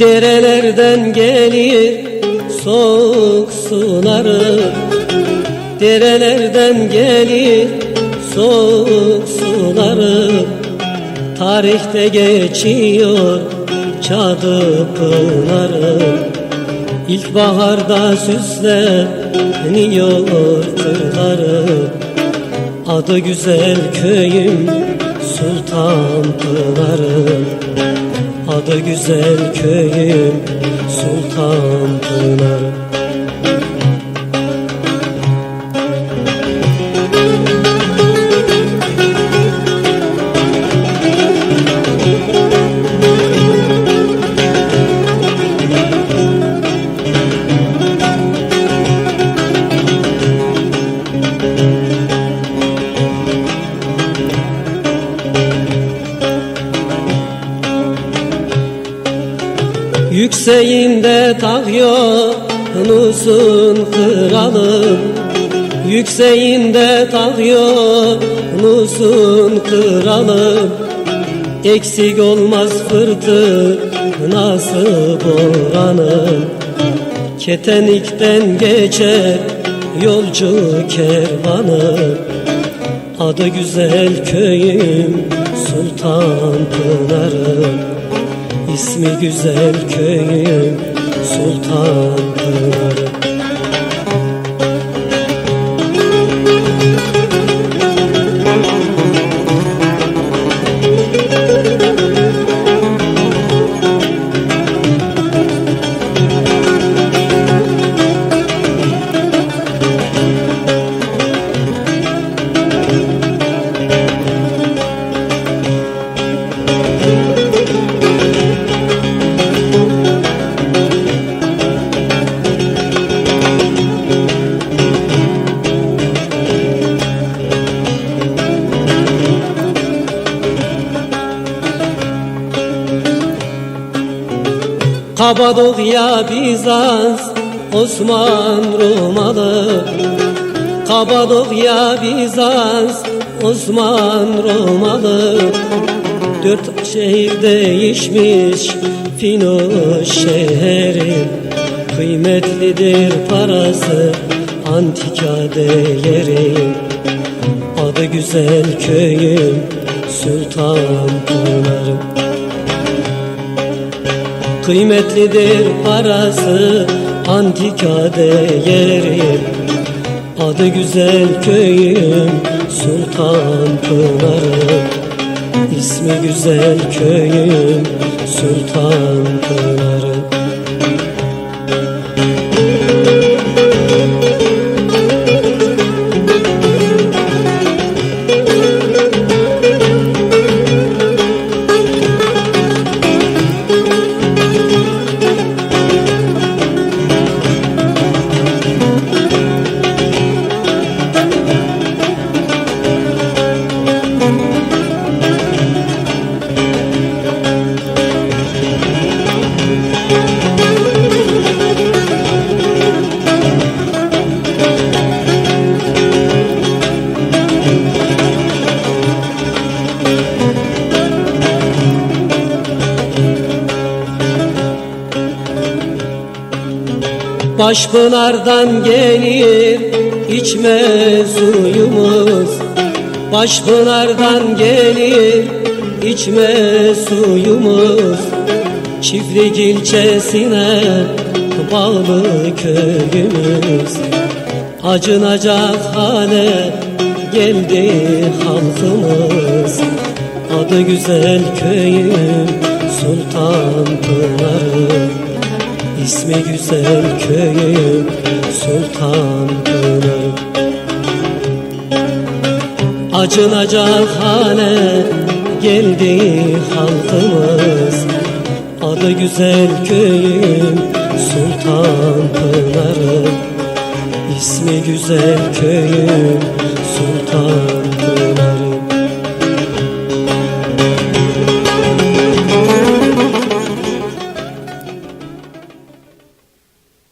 Derelerden gelir soğuk suları Derelerden gelir soğuk suları Tarihte geçiyor çadı pınarı İlkbaharda süsleniyor kırları Adı güzel köyüm Sultan Pınarı Adı güzel köyüm Sultan Pınar Yükseğinde takıyor Nus'un kralım Yükseğinde takıyor Nus'un kralım Eksik olmaz fırtınası boranım Ketenikten geçer yolcu kervanı. Adı güzel köyüm Sultan Pınarım İsmi güzel köyüm Sultan Pınarı Kapadokya Bizans Osman Romalı. Kapadokya Bizans Osman Romalı. Dört şehir değişmiş Fino şehri. Kıymetlidir parası Antika değeri Adı güzel köyüm Sultan Pınarım Kıymetlidir parası antika değeri Adı güzel köyüm Sultan Pınarı. İsmi güzel köyüm Sultan Pınarı Başpınardan gelir içme suyumuz. Başpınardan gelir içme suyumuz. Çiftlik ilçesine bağlı köyümüz. Acınacak hale geldi halkımız. Adı güzel köyüm Sultan Pınarı İsmi güzel köyüm Sultan Pınarı Acınacak hale geldi halkımız. Adı güzel köyüm Sultan Pınarı. İsmi güzel köyüm Sultan